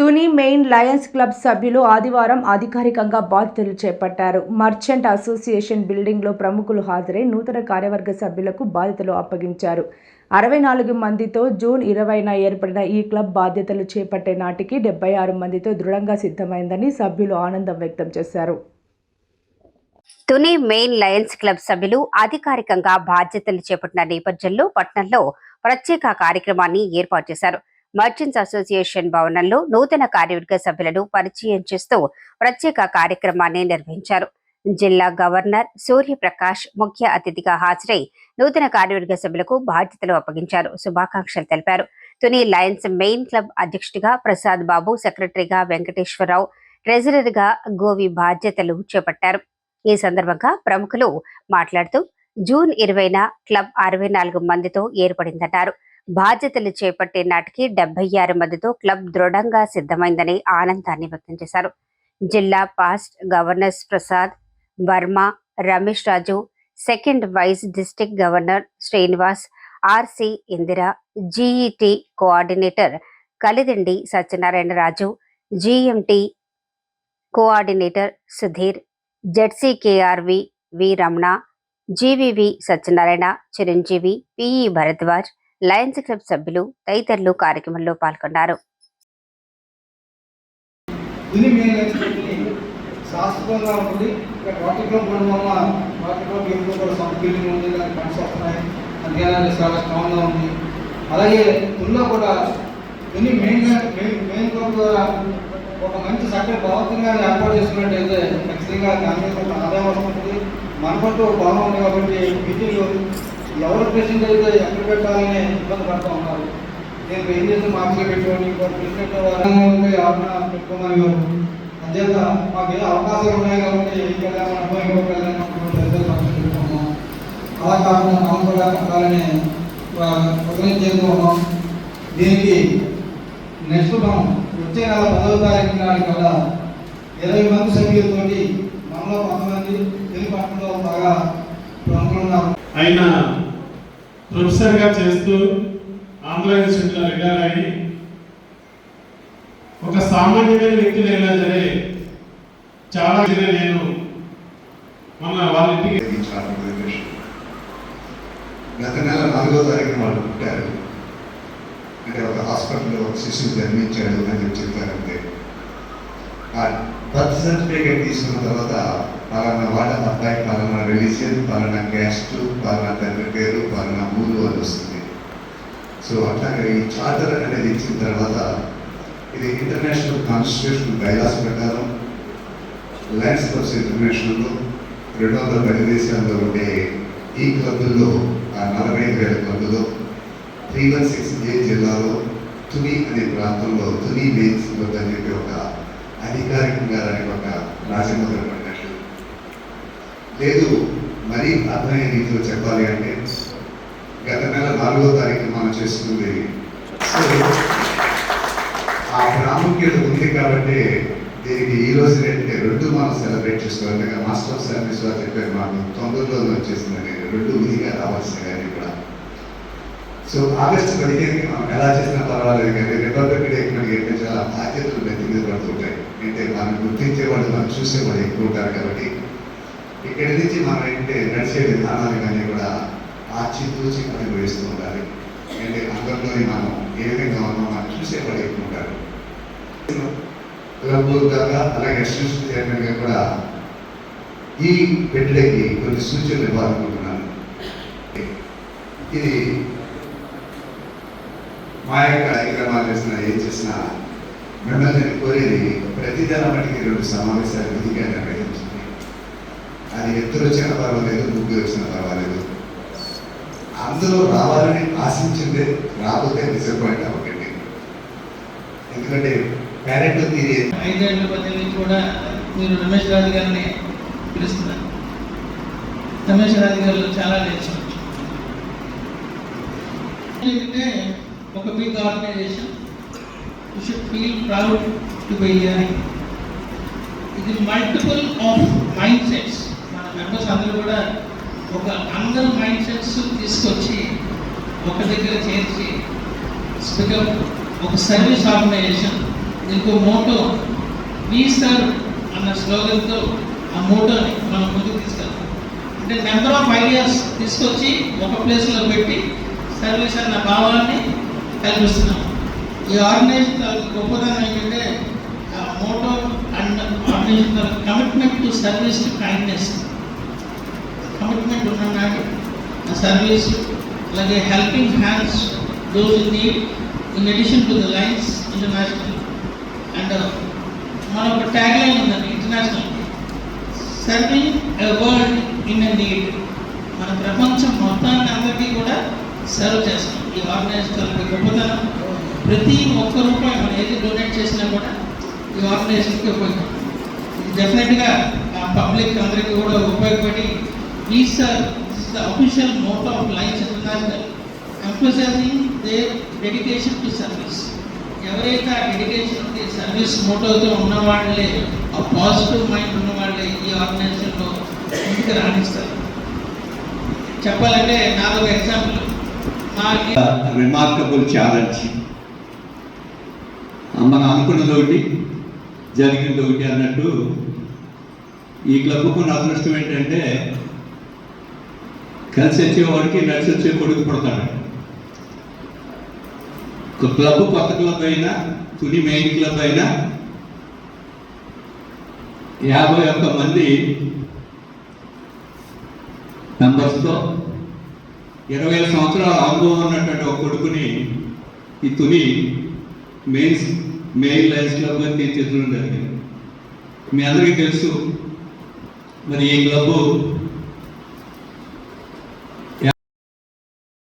Tuni main Lions club సభ్యులు ఆదివారం అధికారికంగా బాధ్యతలు చేపట్టారు. మర్చెంట్ అసోసియేషన్ బిల్డింగ్లో ప్రముఖులు హాజరై నూతన కార్యవర్గ సభ్యులకు బాధ్యతలు అప్పగించారు. అరవై నాలుగు మందితో జూన్ ఇరవైన ఏర్పడిన ఈ క్లబ్ బాధ్యతలు చేపట్టే నాటికి డెబ్బై ఆరు మందితో దృఢంగా సిద్ధమైందని సభ్యులు ఆనందం వ్యక్తం చేశారు. తుని మెయిన్ లయన్స్ క్లబ్ సభ్యులు అధికారికంగా బాధ్యతలు చేపట్టిన నేపథ్యంలో పట్నంలో ప్రత్యేక కార్యక్రమాన్ని ఏర్పాటు చేశారు. మర్చెంట్స్ అసోసియేషన్ భవనంలో నూతన కార్యవర్గ సభ్యులను పరిచయం చేస్తూ ప్రత్యేక కార్యక్రమాన్ని నిర్వహించారు. జిల్లా గవర్నర్ సూర్యప్రకాష్ ముఖ్య అతిథిగా హాజరై నూతన కార్యవర్గ సభ్యులకు బాధ్యతలు అప్పగించారు. శుభాకాంక్షలు తెలిపారు. తుని లయన్స్ మెయిన్ క్లబ్ అధ్యక్షుడిగా ప్రసాద్ బాబు సెక్రటరీగా వెంకటేశ్వరరావు ట్రెజరర్గా గోవి బాధ్యతలు చేపట్టారు. ఈ సందర్భంగా ప్రముఖులు మాట్లాడుతూ జూన్ ఇరవైన క్లబ్ అరవై నాలుగు మందితో ఏర్పడిందన్నారు. బాధ్యతలు చేపట్టే నాటికి డెబ్బై ఆరు మందితో క్లబ్ దృఢంగా సిద్ధమైందని ఆనందాన్ని వ్యక్తం చేశారు. జిల్లా past governors Prasad Varma Ramesh Raju second vice district governor Srinivas RC Indira GET coordinator Kalidindi Satyanarayana Raju GMT coordinator Sudheer ZC KRV V Ramana GVV Satyanarayana Chiranjeevi PE Bharadwaj Lions club సభ్యులు తదితరులు కార్యక్రమంలో పాల్గొన్నారు. శాశ్వతంగా ఉంటుంది ఇక్కడ water club ఉండడం వల్ల water club కూడా బిల్డింగ్ ఉంది దానికి ఫండ్స్ వస్తున్నాయి. చాలా స్ట్రాంగ్గా ఉంది. అలాగే తుల్లో కూడా ఇన్ని మెయిన్ మెయిన్ మెయిన్ క్లబ్ ద్వారా ఒక మంచి చక్కటి భౌతికంగా ఏర్పాటు చేసుకున్నట్టయితే ఖచ్చితంగా దాని మీద ఆదాయం వస్తుంది. మనకంటూ బాగుంది కాబట్టి మీటింగ్లు ఎవరు ప్రెసిడెంట్ అయితే ఎక్కడ పెట్టాలని ఇబ్బంది పడుతూ ఉన్నారు. నేను ఏం చేస్తే మార్క్స్లో పెట్టుకోండి పెట్టుకోమని అంచేత మాకు ఏ అవకాశాలు ఉన్నాయి కాబట్టి ఏం వెళ్ళామనుకో అలా కాకుండా మనం కూడా కట్టాలని ప్రకటన చేస్తున్నాం దీనికి నెక్స్ట్ మనం వచ్చే నెల పదవ తారీఖు నాటి కల్లా ఇరవై మంది సభ్యులతోటి మనలో కొంతమంది తెలుగు పట్టణంలో బాగా ప్రముఖులు ఉన్నారు ఆయన ప్రొఫెసర్గా చేస్తూ ఆంధ్ర ఇన్స్టిట్యూట్లో రిటైర్ అయ్యి ఒక సామాన్యమైన వ్యక్తులు లేదా సరే చాలా మంది నేను మన వాళ్ళ ఇంటికి గత నెల నాలుగో తారీఖున వాళ్ళు పుట్టారు. అంటే ఒక హాస్పిటల్లో ఒక శిశువు జన్మించాడు అని చెప్పారంటే బర్త్ సర్టిఫికేట్ తీసుకున్న తర్వాత పలానా వాటర్ అబ్బాయి పలానా రిలీజియన్ పలానా క్యాస్ట్ పలానా తండ్రి పేరు పలానా ఊరు అని వస్తుంది. సో అట్లాగే ఈ చార్టర్ అనేది ఇచ్చిన తర్వాత ఇది ఇంటర్నేషనల్ కాన్స్టిట్యూషన్ డైలాస్ ప్రకారం లయన్స్ క్లబ్స్ ఇంటర్నేషనల్లో రెండు వందల పది దేశాల్లో ఉండే ఈ క్లబ్బుల్లో ఆ నలభై ఐదు వేల క్లబ్బులో త్రీ వన్ సిక్స్ ఏ జిల్లాలో తుని అనే ప్రాంతంలో తుని మెయిన్స్ క్లబ్ అని చెప్పి ఒక అధికారికంగా దానికి ఒక రాజముద్ర పడినట్లు. లేదు మరీ అర్థమయ్యే రీతిలో చెప్పాలి అంటే గత నెల నాలుగో తారీఖు మనం చేసుకుంది సో ఆ ప్రాముఖ్యత ఉంది కాబట్టి దీనికి ఈ రోజు ఏంటంటే రెండు మనం సెలబ్రేట్ చేసుకోవాలి. మాస్టర్ ఆఫ్ సర్వీస్ వారు చెప్పారు మాకు తొందరలో వచ్చేసిందని రెండు విధిగా రావాల్సిందని కానీ కూడా సో ఆగస్టు పదిహేనుకి మనం ఎలా చేసినా పర్వాలేదు కానీ రిపబ్లిక్ డేకి మనకి ఏంటంటే చాలా బాధ్యతలు నెత్తి మీద పడుతుంటాయి. అంటే మనం గుర్తించే వాళ్ళు మనం చూసే వాళ్ళు ఎక్కువ ఉంటారు కాబట్టి ఇక్కడి నుంచి మనం ఏంటంటే నడిచే విధానాలు కానీ కూడా ఆచితూచి మనం వేస్తూ ఉండాలి. అంటే అందరిలోని మనం ఏ విధంగా ఉన్నామో మనం చూసేవాళ్ళు ఎక్కువ ఉంటారు. క్లబ్ కాగా అలాగే అసిస్టెంట్ చైర్మన్గా కూడా ఈ బిడ్డలకి కొన్ని సూచనలు ఇవ్వాలనుకుంటున్నాను. ఇది మా యొక్క కార్యక్రమాలు చేసిన ఏం చేసినా మిమ్మల్ని నేను కోరేది ప్రతి మటుకి రెండు సమావేశాలు విధిగా నిర్వహించింది అది ఎత్తులు వచ్చినా పర్వాలేదు ముగ్గురు వచ్చినా పర్వాలేదు. అందులో రావాలని ఆశించిందే రాకపోతే డిసప్పాయింట్ అవ్వకండి. ఎందుకంటే పేరెంట్ తీరి ఐదేళ్ళ పద్దెనిమిది నుంచి కూడా మీరు రమేష్ రాజు గారిని పిలుస్తున్నారు. రమేష్ రాజు గారు చాలా నేర్చుకోవచ్చు. ఎందుకంటే ఒక big organization. You should feel proud to be ఇది మల్టిపుల్ ఆఫ్ మైండ్ సెట్స్ మన మెంబర్స్ అందరూ కూడా ఒక అందరు మైండ్ సెట్స్ తీసుకొచ్చి ఒక దగ్గర చేర్చి స్పీకర్ ఒక సర్వీస్ ఆర్గనైజేషన్ దీనికి మోటో వీ సార్ అన్న స్లోగన్తో ఆ మోటోని మనం ముందుకు తీసుకెళ్తాం. అంటే నెంబర్ ఆఫ్ ఐడియాస్ తీసుకొచ్చి ఒక ప్లేస్లో పెట్టి సర్వీస్ అన్న భావాన్ని కల్పిస్తున్నాం ఈ ఆర్గనైజేషన్ తాలూకు గొప్పదనం ఏంటంటే motto and organization commitment to service to kindness commitment ఉన్ననాడు service అలాగే helping hands those in need in addition to the Lions International and మన ఒక ట్యాగ్ లైన్ ఉందండి International serving a world in a need మన ప్రపంచం మొత్తాన్ని అందరికీ కూడా serve చేస్తాం. ఈ ఆర్గనైజేషన్ గొప్పతనం. ప్రతి ఒక్క రూపాయి మనం ఏది డొనేట్ చేసినా కూడా ఈ ఆర్గనైజేషన్కి ఉపయోగపడుతుంది. ఇది డెఫినెట్గా పబ్లిక్ అందరికీ కూడా ఉపయోగపడి ఈ sir this the official motto of Lions International emphasizing the dedication to service ఎవరైతే ఆ డెడికేషన్ సర్వీస్ మోటోతో ఉన్న వాళ్ళే ఆ పాజిటివ్ మైండ్ ఉన్న వాళ్ళే ఈ ఆర్గనైజేషన్లో ముందుకు రాణిస్తారు. చెప్పాలంటే నాలుగు ఎగ్జాంపుల్ రిమార్కబుల్ ఛాలెంజ్ మనం అనుకున్నది ఒకటి జరిగింది ఒకటి అన్నట్టు ఈ క్లబ్కు ఉన్న అదృష్టం ఏంటంటే కలిసి వచ్చేవాడికి నడిచి వచ్చే కొడుకు పుడతాడు. ఒక క్లబ్ కొత్త క్లబ్ అయినా తుని మెయిన్ క్లబ్ అయినా యాభై ఒక్క మంది మెంబర్స్తో ఇరవై ఏళ్ళ సంవత్సరాల అనుభవం ఉన్నటువంటి ఒక కొడుకుని ఈ తుని మెయిన్స్ మెయిన్ లయన్స్ క్లబ్గా తీర్చిదిద్దడం జరిగింది. మీ అందరికీ తెలుసు మరి ఈ క్లబ్